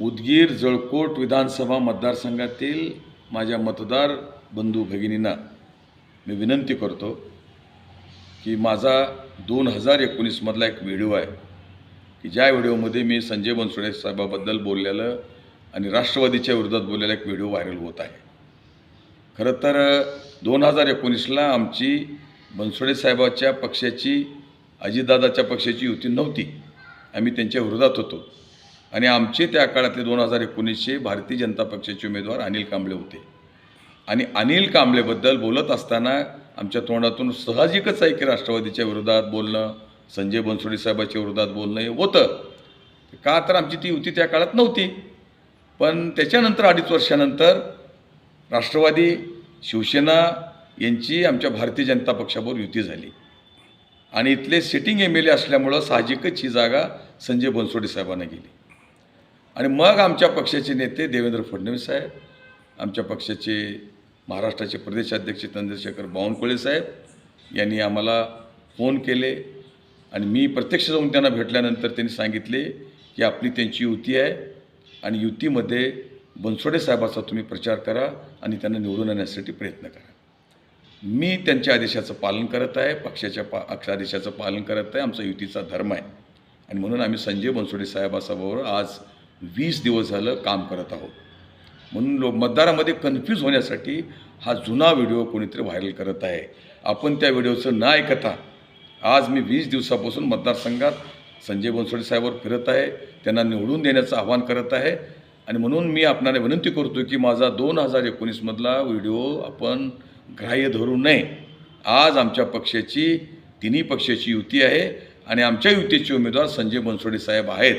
उदगीर जळकोट विधानसभा मतदारसंघातील माझ्या मतदार बंधू भगिनींना मी विनंती करतो की माझा दोन हजार एकोणीसमधला एक व्हिडिओ आहे की ज्या व्हिडिओमध्ये मी संजय बनसोडे साहेबाबद्दल बोललेलं आणि राष्ट्रवादीच्या विरोधात बोललेला एक व्हिडिओ व्हायरल होत आहे. खरं तर दोन हजार एकोणीसला आमची बनसोडे साहेबाच्या पक्षाची अजितदादाच्या पक्षाची युती नव्हती. आम्ही त्यांच्या विरोधात होतो. आणि आमचे त्या काळातले दोन हजार एकोणीसचे भारतीय जनता पक्षाचे उमेदवार अनिल कांबळे होते. आणि अनिल कांबळेबद्दल बोलत असताना आमच्या तोंडातून साहजिकच आहे की राष्ट्रवादीच्या विरोधात बोलणं संजय बनसोडे साहेबाच्या विरोधात बोलणं हे होतं. का तर आमची ती युती त्या काळात नव्हती. पण त्याच्यानंतर अडीच वर्षानंतर राष्ट्रवादी शिवसेना यांची आमच्या भारतीय जनता पक्षाबरोबर युती झाली. आणि इथले सिटिंग एम एल ए असल्यामुळं साहजिकच ही जागा संजय बनसोडे साहेबांना गेली. आणि मग आमच्या पक्षाचे नेते देवेंद्र फडणवीस साहेब आमच्या पक्षाचे महाराष्ट्राचे प्रदेशाध्यक्ष चंद्रशेखर बावनकुळे साहेब यांनी आम्हाला फोन केले आणि मी प्रत्यक्ष जाऊन त्यांना भेटल्यानंतर त्यांनी सांगितले की आपली त्यांची युती आहे आणि युतीमध्ये बनसोडे साहेबाचा तुम्ही प्रचार करा आणि त्यांना निवडून आणण्यासाठी प्रयत्न करा. मी त्यांच्या आदेशाचं पालन करत आहे पक्षाच्या पा अक्ष- आदेशाचं पालन करत आहे आमचा युतीचा धर्म आहे. आणि म्हणून आम्ही संजय बनसोडे साहेबासाबरोबर आज वीस दिवस झालं काम करत आहोत. म्हणून लो मतदारामध्ये कन्फ्यूज होण्यासाठी हा जुना व्हिडिओ कोणीतरी व्हायरल करत आहे. आपण त्या व्हिडिओचं न ऐकता आज मी वीस दिवसापासून मतदारसंघात संजय बनसोडे साहेबवर फिरत आहे. त्यांना निवडून देण्याचं आवाहन करत आहे. आणि म्हणून मी आपणाला विनंती करतो की माझा दोन हजार एकोणीसमधला व्हिडिओ आपण ग्राह्य धरू नये. आज आमच्या पक्षाची तिन्ही पक्षाची युती आहे. आणि आमच्या युतीचे उमेदवार संजय बनसोडे साहेब आहेत.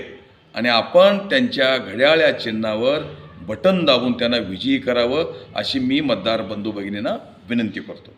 आणि आपण त्यांच्या घड्याळ्या चिन्हावर बटन दाबून त्यांना विजयी करावं अशी मी मतदार बंधू भगिनींना विनंती करतो.